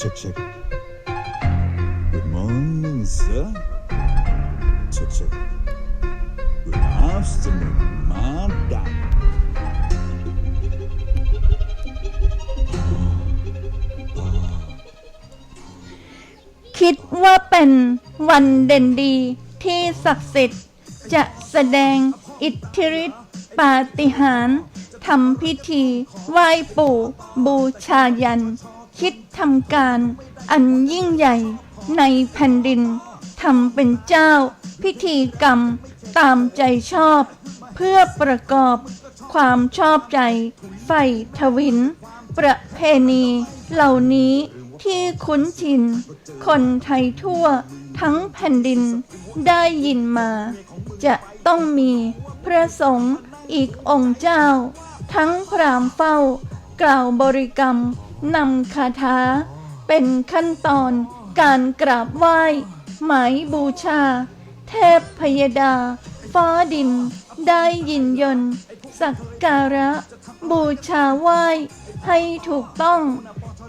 Check, check. Good morning, sir. Check, check. Good afternoon, madam. คิดว่าเป็นวันเด่นดีที่ศักดิ์สิทธิ์จะแสดงอิทธิฤทธิปาฏิหาริย์ทำพิธีไหว้ปู่บูชายัน คิดทำการอันยิ่งใหญ่ในแผ่นดินทำเป็นเจ้าพิธีกรรมตามใจชอบ เพื่อประกอบความชอบใจใฝ่ทวิน ประเพณีเหล่านี้ที่คุ้นชิน คนไทยทั่วทั้งแผ่นดินได้ยินมา จะต้องมีพระสงฆ์อีกองค์เจ้า ทั้งพรามเฝ้ากล่าวบริกรรม นำคาถาเป็นขั้นตอนการกราบไหว้หมายบูชา เทพพยดา ฟ้าดิน ได้ยินยนสักการะ บูชาไหว้ให้ถูกต้อง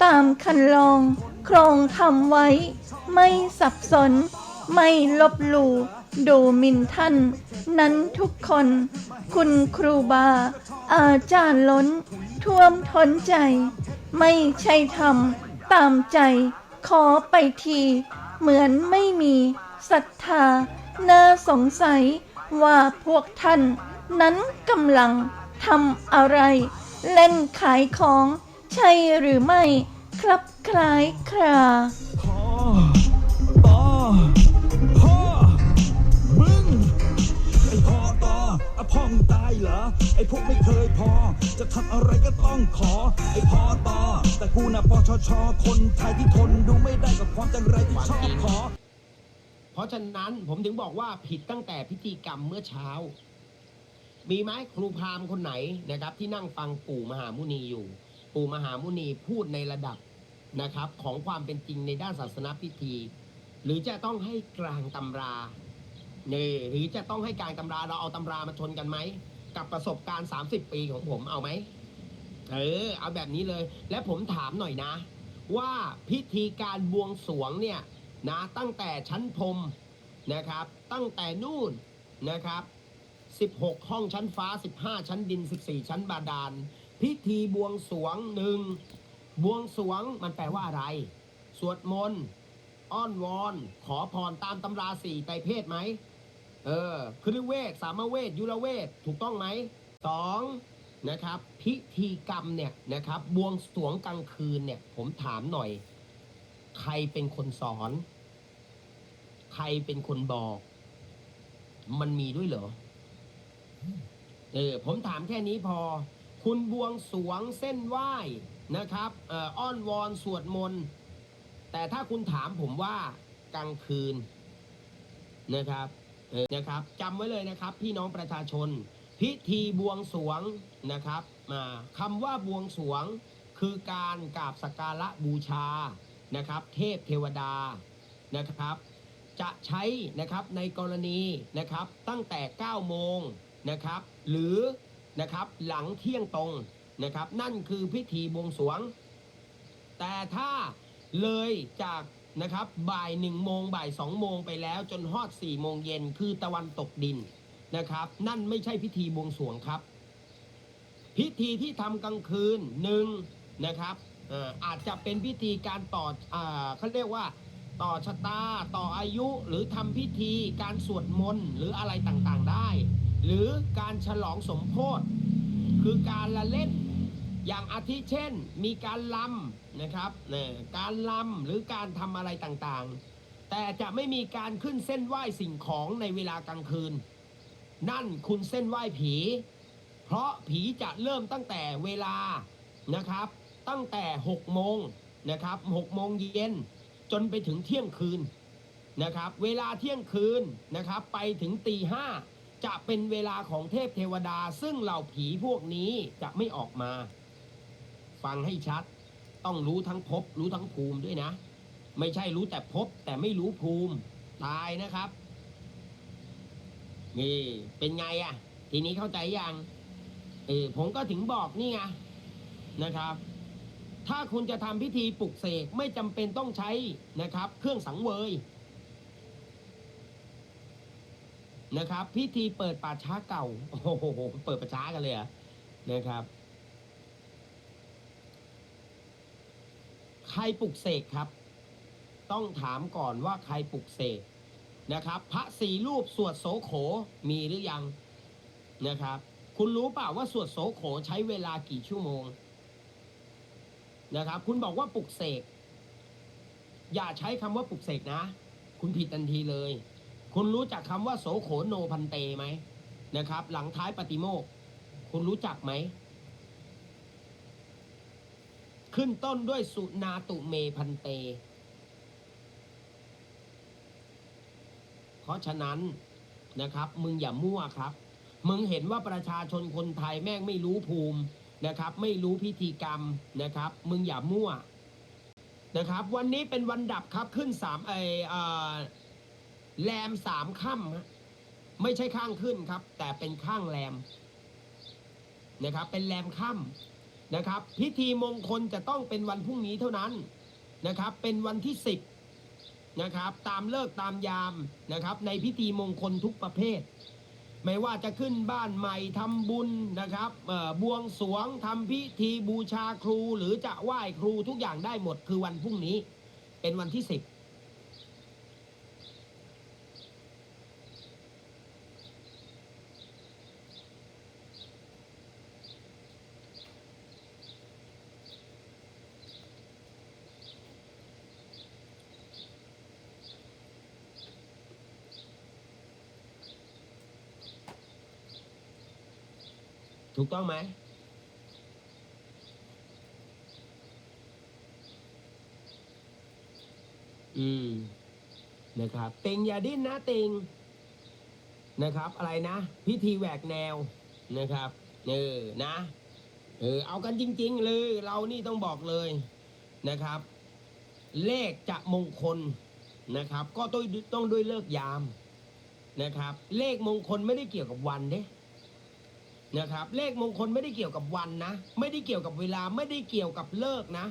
ตามคันลอง โครงทำไว้ ไม่สับสน ไม่ลบหลู่ดูหมินท่าน นั้นทุกคน คุณครูบา อาจารย์ล้น ท่วมท้นใจ ไม่ใช่ทำตามใจ ขอไปที เหมือนไม่มีศรัทธา น่าสงสัยว่าพวกท่านนั้นกำลังทำอะไร เล่นขายของ ใช่หรือไม่ ครับคล้ายคราพ่อต่อพ่อมึงไอ้พ่อต่อพ่องตา เหรอ ไอ้พวกไม่เคยพอ จะทำอะไรก็ต้องขอ ไอ้พอต่อ แต่กูน่ะปชช คนไทยที่ทนดูไม่ได้กับความจังไรที่ชอบขอ เพราะฉะนั้นผมถึงบอกว่าผิดตั้งแต่พิธีกรรมเมื่อเช้า มีไหมครูพราหมณ์คนไหนนะครับ ที่นั่งฟังปู่มหามุนีอยู่ ปู่มหามุนีพูดในระดับนะครับ ของความเป็นจริงในด้านศาสนาพิธี หรือจะต้องให้กลางตำราเนี่ยหรือจะต้องให้กลางตำราเราเอาตำรามาชนกันไหม กับประสบการณ์ 30 ปีของผมเอาไหมเออ เอาแบบนี้เลย และผมถามหน่อยนะ ว่าพิธีการบวงสรวงเนี่ยนะตั้งแต่ชั้นพรมนะครับ ตั้งแต่นู่นนะครับ 16 ห้องชั้นฟ้า 15 ชั้นดิน 14 ชั้นบาดาล พิธีบวงสรวงหนึ่งบวงสรวงมันแปลว่าอะไร สวดมนต์อ้อนวอน ขอพรตามตำราสี่ไตรเพศไหม เออคฤเวทสามเวทยุรเวทถูกต้องไหมสองนะครับ พิธีกรรมเนี่ยนะครับบวงสรวงกลางคืนเนี่ย ผมถามหน่อย ใครเป็นคนสอน ใครเป็นคนบอก มันมีด้วยเหรอเออผมถามแค่นี้พอ คุณบวงสรวงเส้นไหว้นะครับเอ่ออ้อนวอนสวดมนต์แต่ถ้าคุณถามผมว่ากลางคืนนะครับ นะครับจำไว้เลยนะครับพี่น้องประชาชน พิธีบวงสวงนะครับอ่าคำว่าบวงสวงคือการกราบสักการะบูชานะครับ เทพเทวดานะครับ จะใช้นะครับในกรณีนะครับตั้งแต่ 9 โมงนะครับ หรือนะครับหลังเที่ยงตรงนะครับ นั่นคือพิธีบวงสวง แต่ถ้าเลยจาก นะครับบ่ายหนึ่งโมงบ่ายสองโมงไปแล้วจนฮอดสี่โมงเย็นคือตะวันตกดินนะครับ นั่นไม่ใช่พิธีบวงสรวงครับ พิธีที่ทำกลางคืนหนึ่งนะครับอาจจะเป็นพิธีการต่ออเขาเรียกว่าต่อชะตาต่ออายุหรือทำพิธีการสวดมนต์หรืออะไรต่างๆได้ หรือการฉลองสมโพธิคือการละเล่นอย่างอาทิเช่น มีการลำ นะครับเนี่ยการลำหรือการทำอะไรต่างๆ แต่จะไม่มีการขึ้นเส้นไหว้สิ่งของในเวลากลางคืน นั่นคุณเส้นไหว้ผี เพราะผีจะเริ่มตั้งแต่เวลานะครับ ตั้งแต่ 6 โมงนะครับ6โมงเย็นจนไปถึงเที่ยงคืนนะครับ เวลาเที่ยงคืนนะครับไปถึงตีห้าจะเป็นเวลาของเทพเทวดา ซึ่งเหล่าผีพวกนี้จะไม่ออกมา ฟังให้ชัด ต้องรู้ทั้งภพรู้ทั้งภูมิด้วยนะ ไม่ใช่รู้แต่ภพแต่ไม่รู้ภูมิตายนะครับ นี่เป็นไงอะทีนี้เข้าใจยังเออผมก็ถึงบอกนี่ไงนะครับ ถ้าคุณจะทำพิธีปลุกเสกไม่จำเป็นต้องใช้นะครับ เครื่องสังเวยนะครับ พิธีเปิดป่าช้าเก่า โอ้โห เปิดป่าช้ากันเลยอะนะครับ ใครปลุกเสกครับ ต้องถามก่อนว่าใครปลุกเสกนะครับ พระสี่รูปสวดโสโขมีหรือยังนะครับ คุณรู้เปล่าว่าสวดโสโขใช้เวลากี่ชั่วโมงนะครับ คุณบอกว่าปลุกเสกอย่าใช้คำว่าปลุกเสกนะ คุณผิดทันทีเลย คุณรู้จักคำว่าโสโขโนพันเตไหมนะครับ หลังท้ายปฏิโมกคุณรู้จักไหม ขึ้นต้นด้วยสุนาตุเมพันเต เพราะฉะนั้นนะครับ มึงอย่ามั่วครับ มึงเห็นว่าประชาชนคนไทยแม่งไม่รู้ภูมินะครับ ไม่รู้พิธีกรรมนะครับ มึงอย่ามั่วนะครับ วันนี้เป็นวันดับครับขึ้นสามไออ่อแรมสามค่ำไม่ใช่ข้างขึ้นครับ แต่เป็นข้างแรมนะครับ เป็นแรมค่ำ นะครับ พิธีมงคลจะต้องเป็นวันพรุ่งนี้เท่านั้นนะครับ เป็นวันที่สิบนะครับตามเลิกตามยามนะครับ ในพิธีมงคลทุกประเภท ไม่ว่าจะขึ้นบ้านใหม่ทำบุญนะครับบวงสรวงทำพิธีบูชาครูหรือจะไหว้ครูทุกอย่างได้หมดคือวันพรุ่งนี้ เป็นวันที่สิบ ถูกต้องไหมอืมนะครับเต็งอย่าดิ้นนะเต็งนะครับ อะไรนะ พิธีแหวกแนวนะครับเออนะเออเอากันจริง ๆ เลย เรานี่ต้องบอกเลยนะครับ เลขจะมงคลนะครับ ก็ต้องต้องด้วยเลิกยามนะครับ เลขมงคลไม่ได้เกี่ยวกับวันเด้ นะครับ เลขมงคลไม่ได้เกี่ยวกับวันนะ ไม่ได้เกี่ยวกับเวลาไม่ได้เกี่ยวกับเลิกนะ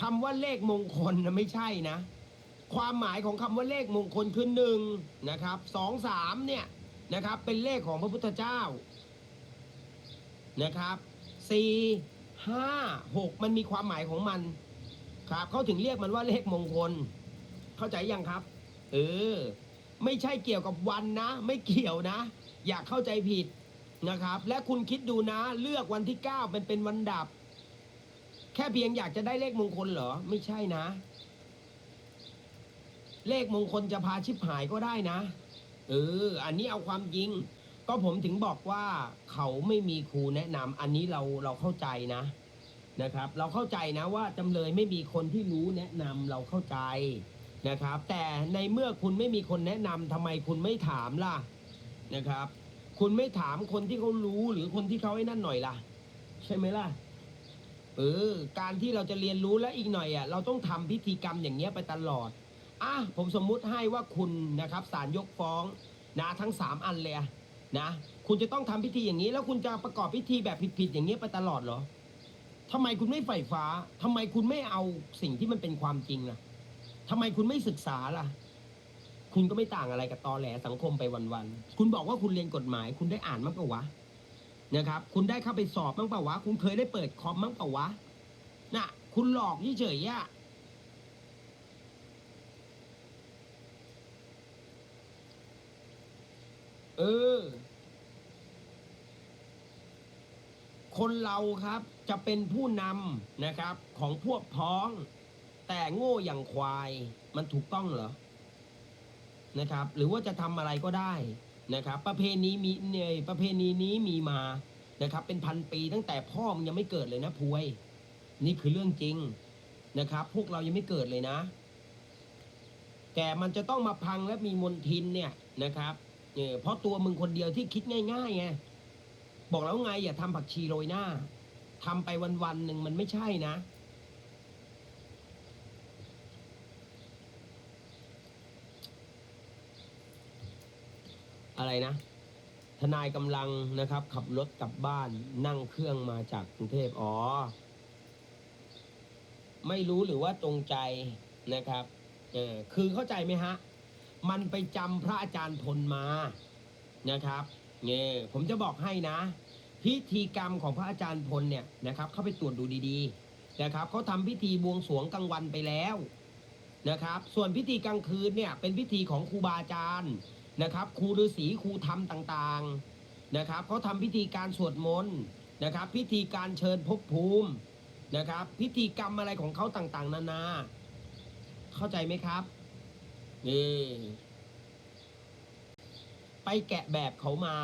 คำว่าเลขมงคลนะไม่ใช่นะ ความหมายของคำว่าเลขมงคลคือหนึ่งนะครับสองสามเนี่ยนะครับ เป็นเลขของพระพุทธเจ้านะครับสี่ห้าหกมันมีความหมายของมันครับเขาถึงเรียกมันว่าเลขมงคล เข้าใจยังครับ เออ ไม่ใช่เกี่ยวกับวันนะ ไม่เกี่ยวนะ อย่าเข้าใจผิด นะครับ และคุณคิดดูนะเลือกวันที่ 9 เป็นเป็นวันดับ แค่เพียงอยากจะได้เลขมงคลเหรอ ไม่ใช่นะ เลขมงคลจะพาชิบหายก็ได้นะ เออ อันนี้เอาความจริง ก็ผมถึงบอกว่าเขาไม่มีครูแนะนำอันนี้เราเราเข้าใจนะนะครับ เราเข้าใจนะว่าจำเลยไม่มีคนที่รู้แนะนำเราเข้าใจนะครับ แต่ในเมื่อคุณไม่มีคนแนะนำทำไมคุณไม่ถามล่ะนะครับ คุณไม่ถามคนที่เขารู้หรือคนที่เขาไอ้นั่นหน่อยล่ะ ใช่ไหมล่ะเออการที่เราจะเรียนรู้และอีกหน่อยอะเราต้องทำพิธีกรรมอย่างเงี้ยไปตลอดอะผมสมมุติให้ว่าคุณนะครับศาลยกฟ้องนะทั้งสามอันเลยนะคุณจะต้องทำพิธีอย่างนี้ แล้วคุณจะประกอบพิธีแบบผิดๆอย่างเงี้ยไปตลอดเหรอทำไมคุณไม่ใฝ่ฟ้าทำไมคุณไม่เอาสิ่งที่มันเป็นความจริงล่ะทำไมคุณไม่ศึกษาล่ะ คุณก็ไม่ต่างอะไรกับตอแหลสังคมไปวันๆ คุณบอกว่าคุณเรียนกฎหมาย คุณได้อ่านมั้งเปล่าวะนะครับ คุณได้เข้าไปสอบมั้งเปล่าวะ คุณเคยได้เปิดคอมมั้งเปล่าวะน่ะ คุณหลอกเฉยๆอะเออ คนเราครับจะเป็นผู้นำนะครับ ของพวกพ้อง แต่โง่อย่างควายมันถูกต้องเหรอ นะครับ หรือว่าจะทำอะไรก็ได้นะครับ ประเพณีมีเนี่ยประเพณีนี้มีมานะครับ เป็นพันปีตั้งแต่พ่อมึงยังไม่เกิดเลยนะพวย นี่คือเรื่องจริงนะครับ พวกเรายังไม่เกิดเลยนะ แต่มันจะต้องมาพังและมีมนทินเนี่ยนะครับเนี่ยเพราะตัวมึงคนเดียวที่คิดง่ายๆไงบอกแล้วไงอย่าทำผักชีโรยหน้าทำไปวันๆหนึ่งมันไม่ใช่นะ อะไรนะ ทนายกำลังนะครับ ขับรถกลับบ้านนั่งเครื่องมาจากกรุงเทพอ๋อ ไม่รู้หรือว่าตรงใจนะครับเออคือเข้าใจไหมฮะ มันไปจำพระอาจารย์พลมานะครับเนี่ยผมจะบอกให้นะ พิธีกรรมของพระอาจารย์พลเนี่ยนะครับ เข้าไปตรวจดูดีๆนะครับเขาทำพิธีบวงสรวงกลางวันไปแล้วนะครับ ส่วนพิธีกลางคืนเนี่ย เป็นพิธีของครูบาอาจารย์ นะครับครูฤาษีครูธรรมต่างๆนะครับเขาทำพิธีการสวดมนต์นะครับ พิธีการเชิญภพภูมินะครับ พิธีกรรมอะไรของเขาต่างๆ นานา เข้าใจไหมครับนี่ไปแกะแบบเขามา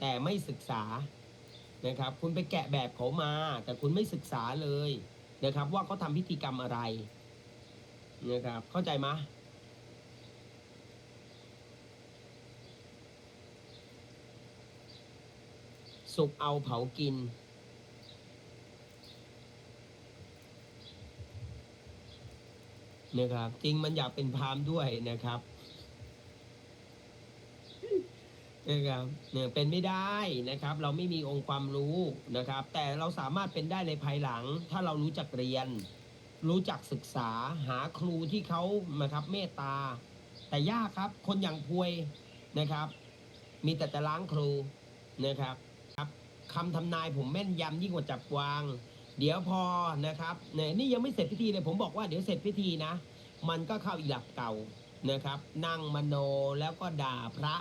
แต่ไม่ศึกษานะครับ คุณไปแกะแบบเขามา แต่คุณไม่ศึกษาเลยนะครับ ว่าเขาทำพิธีกรรมอะไรนะครับ เข้าใจไหม สุกเอาเผากิน นะครับ จริงมันอยากเป็นพามด้วยนะครับนะครับเนี่ยเป็นไม่ได้นะครับ เราไม่มีองค์ความรู้นะครับ แต่เราสามารถเป็นได้ในภายหลัง ถ้าเรารู้จักเรียน รู้จักศึกษาหาครูที่เขานะครับเมตตา แต่ยากครับ คนอย่างพวยนะครับ มีแต่จะล้างครูนะครับ ครับคำทำนายผมแม่นยำยิ่งกว่าจับวาง เดี๋ยวพอนะครับเนี่ยนี่ยังไม่เสร็จพิธีเลยผมบอกว่าเดี๋ยวเสร็จพิธีนะ มันก็เข้าอีหลักเก่านะครับ นั่งมโนแล้วก็ด่าพระ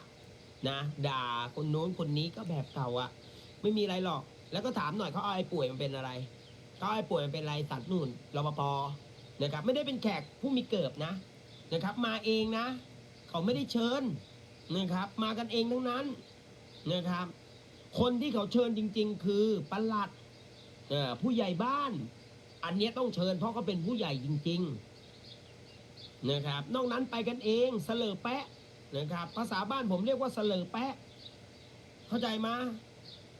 นะด่าคนโน้นคนนี้ก็แบบเก่าอะไม่มีอะไรหรอก แล้วก็ถามหน่อยเขาเอาไอ้ป่วยมันเป็นอะไรเขาไอ้ป่วยมันเป็นอะไรสัตว์นู่นรปภนะครับ ไม่ได้เป็นแขกผู้มีเกิบนะนะครับ มาเองนะ เขาไม่ได้เชิญนะครับ มากันเองทั้งนั้นนะครับ คนที่เขาเชิญจริง ๆ คือประหลัดผู้ใหญ่บ้าน อันเนี้ยต้องเชิญเพราะเขาเป็นผู้ใหญ่จริง ๆ นะครับ นอกนั้นไปกันเองเสลอแปะนะครับ ภาษาบ้านผมเรียกว่าเสลอแปะ เข้าใจมา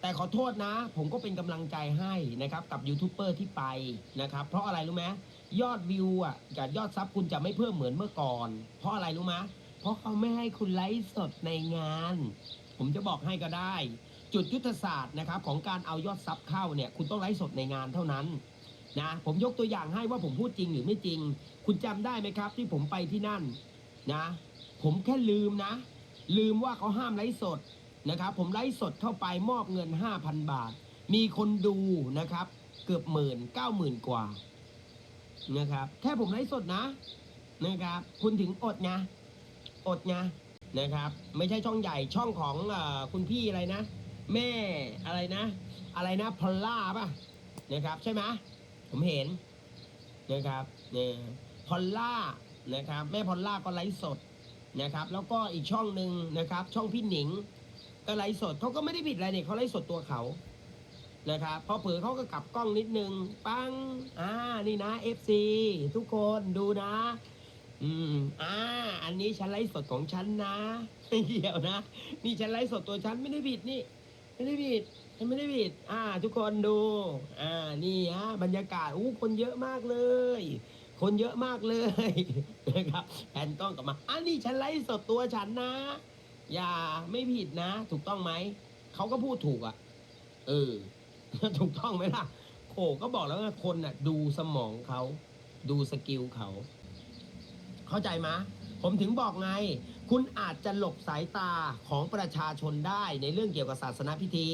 แต่ขอโทษนะ ผมก็เป็นกำลังใจให้นะครับ กับยูทูบเบอร์ที่ไปนะครับ เพราะอะไรรู้ไหมยอดวิวอะกับยอดซับคุณจะไม่เพิ่มเหมือนเมื่อก่อน เพราะอะไรรู้ไหมเพราะเขาไม่ให้คุณไลฟ์สดในงาน ผมจะบอกให้ก็ได้ จุดยุทธศาสตร์นะครับของการเอายอดซับเข้าเนี่ยคุณต้องไลฟ์สดในงานเท่านั้นนะผมยกตัวอย่างให้ว่าผมพูดจริงหรือไม่จริง คุณจำได้ไหมครับ ที่ผมไปที่นั่นนะผมแค่ลืมนะ ลืมว่าเขาห้ามไลฟ์สดนะครับผมไลฟ์สดเข้าไปมอบเงิน 5,000 บาท มีคนดูนะครับเกือบหมื่นเก้าหมื่นกว่านะครับแค่ผมไลฟ์สดนะนะครับคุณถึงอดไงอดไงนะครับ ไม่ใช่ช่องใหญ่ช่องของอคุณพี่อะไรนะ แม่อะไรนะ อะไรนะพอลล่าป่ะนะครับ ใช่ไหมผมเห็นนะครับเนี่ยพอลล่านะครับ แม่พอลล่าก็ไลฟ์สดนะครับ แล้วก็อีกช่องหนึ่งนะครับ ช่องพี่หนิง ก็ไลฟ์สดเขาก็ไม่ได้ผิดอะไรเนี่ยเขาไลฟ์สดตัวเขานะครับพอเผลอเขาก็กลับกล้องนิดนึง ปังอ่านี่นะ FC ทุกคนดูนะ อืมอ่า อันนี้ฉันไลฟ์สดของฉันนะเกี่ยวนะ นี่ฉันไลฟ์สดตัวฉันไม่ได้ผิดนี่ ไม่ได้ผิดไม่ได้ผิด อ่า ทุกคนดู อ่า นี่ฮะบรรยากาศ อู้คนเยอะมากเลย คนเยอะมากเลยนะครับแผนกล้องกลับมาอ่านี่ฉันไลฟ์สดตัวฉันนะ อย่าไม่ผิดนะ ถูกต้องไหม เขาก็พูดถูกอะ เออ ถูกต้องไหมล่ะโอ้ก็บอกแล้วว่าคนน่ะ ดูสมองเขา ดูสกิลเขา เข้าใจไหมผมถึงบอกไง คุณอาจจะหลบสายตาของประชาชนได้ในเรื่องเกี่ยวกับศาสนพิธี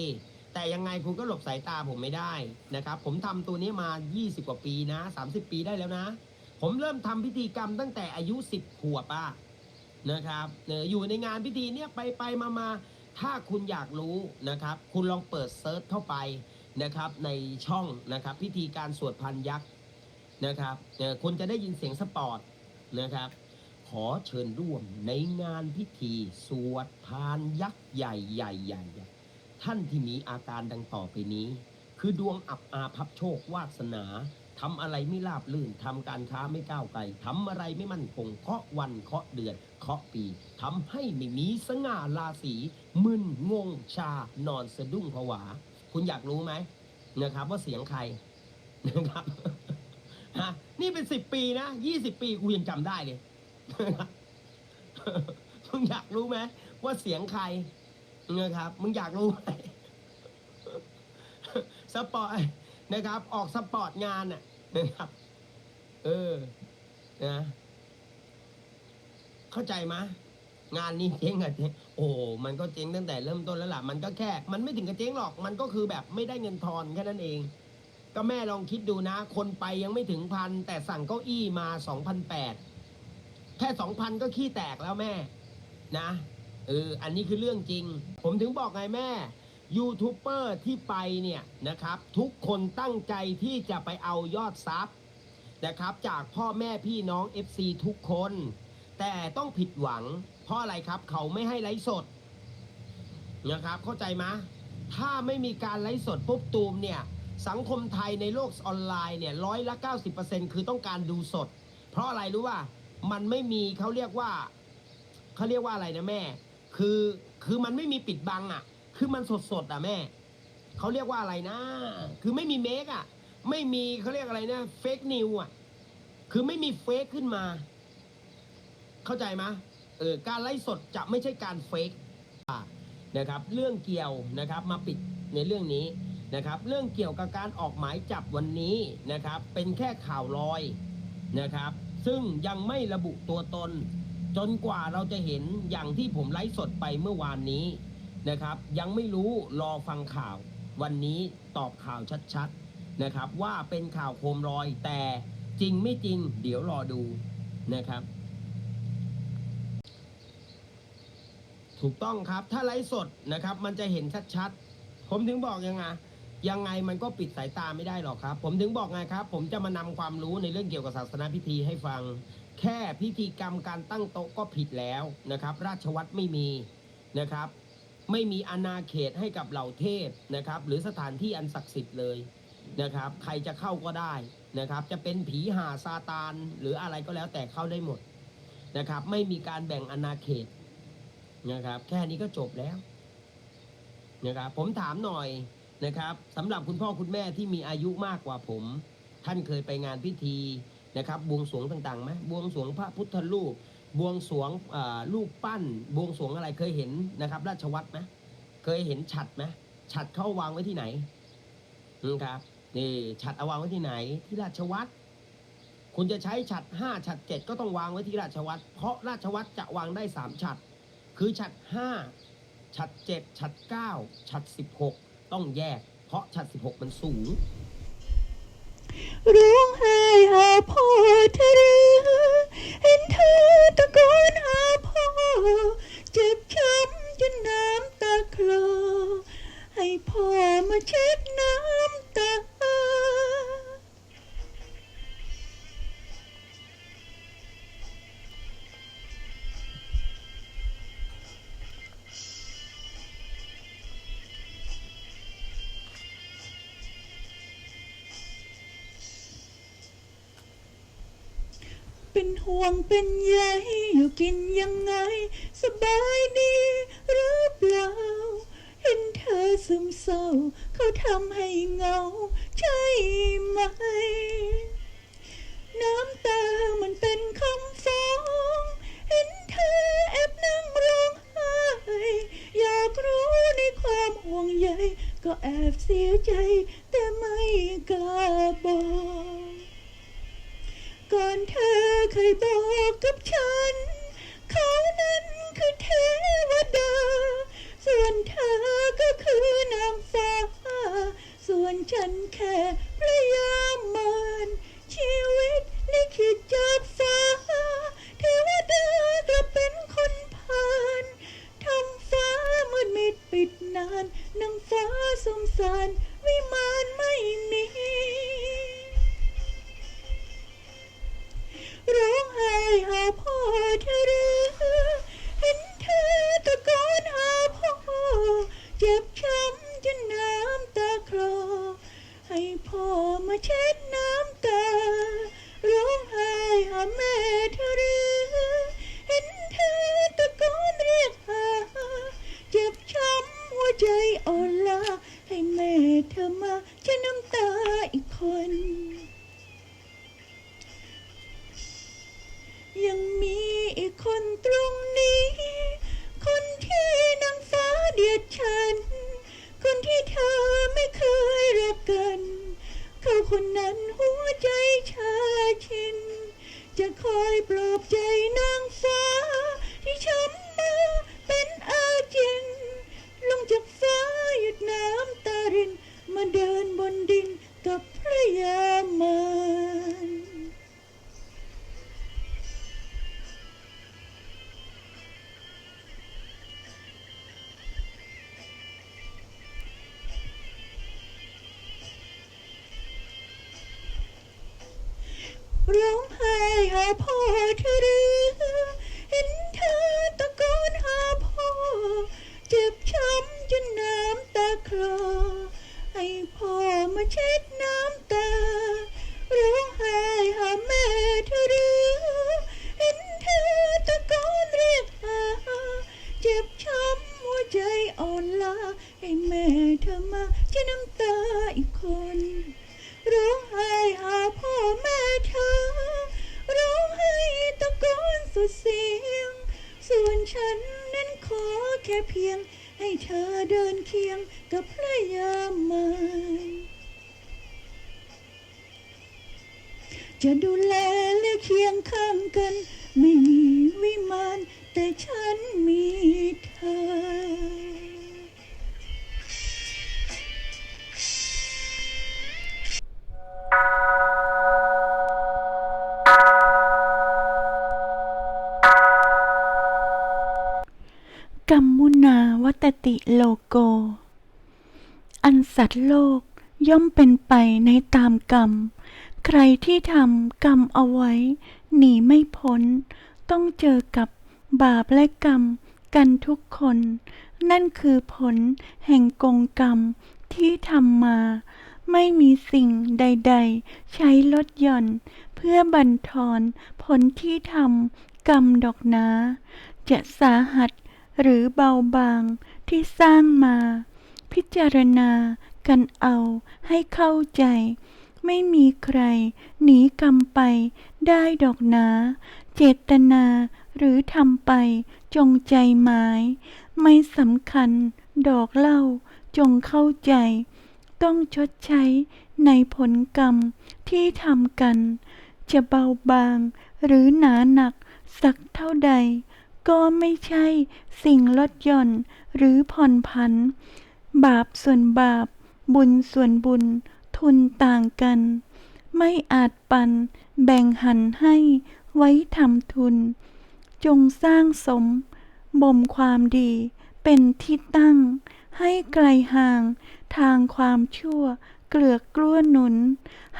แต่ยังไงคุณก็หลบสายตาผมไม่ได้นะครับ ผมทำตัวนี้มา 20 กว่าปีนะ 30 ปีได้แล้วนะ ผมเริ่มทำพิธีกรรมตั้งแต่อายุ 10 ขวบอะนะครับเอ่ออยู่ในงานพิธีเนี้ยไปไปมามาถ้าคุณอยากรู้นะครับ คุณลองเปิดเซิร์ชเข้าไปนะครับในช่องนะครับพิธีการสวดพันยักษ์นะครับเอ่อคุณจะได้ยินเสียงสปอร์ตนะครับ ขอเชิญร่วมในงานพิธีสวดพานยักษ์ใหญ่ใหญ่ใหญ่ท่านที่มีอาการดังต่อไปนี้ คือดวงอับอาภัพโชควาสนาทำอะไรไม่ราบลื่นทำการค้าไม่ก้าวไกลทำอะไรไม่มั่นคงเคาะวันเคาะเดือนเคาะปีทำให้ไม่มีสง่าราศีมึนงงชานอนสะดุ้งผวา คุณอยากรู้ไหมนะครับ ว่าเสียงใครนะครับฮะนี่เป็นสิบปีนะยี่สิบปีกูยังจำได้เลย มึงอยากรู้ไหมว่าเสียงใครนะครับ มึงอยากรู้ไหมสปอร์ตนะครับ ออกสปอร์ตงานน่ะนะครับ เออนะเข้าใจไหมงานนี้เจ๊งอะเจ๊งโอ้มันก็เจ๊งตั้งแต่เริ่มต้นแล้วล่ะ มันก็แค่ มันไม่ถึงกับเจ๊งหรอก มันก็คือแบบไม่ได้เงินทอนแค่นั้นเอง ก็แม่ลองคิดดูนะ คนไปยังไม่ถึงพันแต่สั่งเก้าอี้มาสองพันแปด ค่สองพันก็ขี้แตกแล้วแม่ นะเอออันนี้คือเรื่องจริง ผมถึงบอกไงแม่ยูทูบเบอร์ที่ไปเนี่ยนะครับ ทุกคนตั้งใจที่จะไปเอายอดซับนะครับ จากพ่อแม่พี่น้อง FC ทุกคน แต่ต้องผิดหวัง เพราะอะไรครับ เขาไม่ให้ไลฟ์สดนะครับ เข้าใจไหมถ้าไม่มีการไลฟ์สดปุ๊บตูมเนี่ย สังคมไทยในโลกออนไลน์เนี่ยร้อยละ 90%คือต้องการดูสด เพราะอะไรรู้ว่า มันไม่มีเขาเรียกว่าเขาเรียกว่าอะไรนะแม่ คือคือมันไม่มีปิดบังอะ คือมันสดสดอะแม่เขาเรียกว่าอะไรนะ คือไม่มีเมคอะ ไม่มีเขาเรียกอะไรนะเฟกนิวอะ คือไม่มีเฟกขึ้นมา เข้าใจไหมเออการไลฟ์สดจะไม่ใช่การเฟกนะครับ เรื่องเกี่ยวนะครับมาปิดในเรื่องนี้นะครับ เรื่องเกี่ยวกับการออกหมายจับวันนี้นะครับ เป็นแค่ข่าวลอยนะครับ ซึ่งยังไม่ระบุตัวตน จนกว่าเราจะเห็นอย่างที่ผมไลฟ์สดไปเมื่อวานนี้นะครับ ยังไม่รู้รอฟังข่าว วันนี้ตอบข่าวชัดๆนะครับ ว่าเป็นข่าวโคมลอยแต่จริงไม่จริง เดี๋ยวรอดูนะครับ ถูกต้องครับถ้าไลฟ์สดนะครับ มันจะเห็นชัดๆผมถึงบอกยังไง ยังไงมันก็ปิดสายตาไม่ได้หรอกครับ ผมถึงบอกไงครับ ผมจะมานำความรู้ในเรื่องเกี่ยวกับศาสนาพิธีให้ฟัง แค่พิธีกรรมการตั้งโต๊ะก็ผิดแล้วนะครับ ราชวัตรไม่มีนะครับ ไม่มีอาณาเขตให้กับเหล่าเทพนะครับ หรือสถานที่อันศักดิ์สิทธิ์เลยนะครับ ใครจะเข้าก็ได้นะครับ จะเป็นผีหาซาตานหรืออะไรก็แล้วแต่เข้าได้หมดนะครับ ไม่มีการแบ่งอาณาเขตนะครับ แค่นี้ก็จบแล้วนะครับ ผมถามหน่อย นะครับสำหรับคุณพ่อคุณแม่ที่มีอายุมากกว่าผม ท่านเคยไปงานพิธีนะครับบวงสรวงต่างๆไหมบวงสรวงพระพุทธรูปบวงสรวงเอ่อรูปปั้น บวงสรวงอะไรเคยเห็นนะครับ ราชวัตรไหมเคยเห็นฉัดไหมฉัดเขาวางไว้ที่ไหนอืมครับนี่ฉัดเอาวางไว้ที่ไหน ที่ราชวัตรคุณจะใช้ฉัดห้าฉัดเจ็ดก็ต้องวางไว้ที่ราชวัตรเพราะราชวัตรจะวางได้สามฉัดคือฉัดห้าฉัดเจ็ดฉัดเก้าฉัดสิบหก ต้องแยก เพราะฉัดสิบหกมันสูง ร้องไห้หาพ่อเธอหรือเห็นเธอตะโกนหาพ่อ เจ็บช้ำจนน้ำตาคลอ ให้พ่อมาเช็ดน้ำตา เป็นห่วงเป็นใยอยู่กินยังไง สบายดีหรือเปล่า เห็นเธอซึมเศร้า เขาทำให้เหงา ใช่ไหม น้ำตามันเป็นคำฟ้อง เห็นเธอแอบนั่งร้องไห้อยากรู้ในความห่วงใยก็แอบเสียใจ แต่ไม่กล้าบอก ก่อนเธอเคยบอกกับฉัน เขานั้นคือเทวดา ส่วนเธอก็คือนางฟ้า ส่วนฉันแค่พระยามาร คนตรงนี้ คนที่นางฟ้าเดียดฉัน คนที่เธอไม่เคยรักกัน เขาคนนั้นหัวใจชาชิน จะคอยปลอบใจนาง ร้องไห้หาพ่อเธอหรือเห็นเธอตะโกนหาพ่อ เจ็บช้ำจนน้ำตาคลอ ให้พ่อมาเช็ดน้ำตา ร้องไห้หาแม่เธอหรือเห็นเธอตะโกนเรียกหา เจ็บช้ำหัวใจอ่อนล้าให้แม่เธอมาเช็ดน้ำตาอีกคน ฉันนั้นขอแค่เพียง ให้เธอเดินเคียงกับพระยามารจะดูแลและเคียงข้างกัน ไม่มีวิมานแต่ฉันมีเธอ ติโลโก อันสัตว์โลกย่อมเป็นไปในตามกรรม ใครที่ทำกรรมเอาไว้ หนีไม่พ้น ต้องเจอกับบาปและกรรมกันทุกคน นั่นคือผลแห่งกงกรรมที่ทำมา ไม่มีสิ่งใด ๆ ใช้ลดหย่อน เพื่อบันทอนผลที่ทำกรรมดอกนา จะสาหัสหรือเบาบาง ที่สร้างมา พิจารณากันเอาให้เข้าใจ ไม่มีใคร หนีกรรมไปได้ดอกหนา เจตนาหรือทำไปจงใจหมาย ไม่สำคัญดอกเล้าจงเข้าใจ ต้องชดใช้ในผลกรรมที่ทำกัน จะเบาบางหรือหนาหนักสักเท่าใด ก็ไม่ใช่สิ่งลดหย่อน หรือผ่อนผัน บาปส่วนบาป บุญส่วนบุญ ทุนต่างกัน ไม่อาจปัน แบ่งหันให้ไว้ทำทุน จงสร้างสม บ่มความดีเป็นที่ตั้ง ให้ไกลห่าง ทางความชั่ว เกลือกกล้วหนุน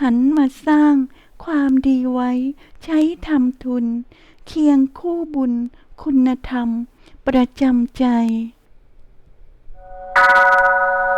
หันมาสร้างความดีไว้ ใช้ทำทุน เคียงคู่บุญ คุณธรรม ประจำใจ Thank you.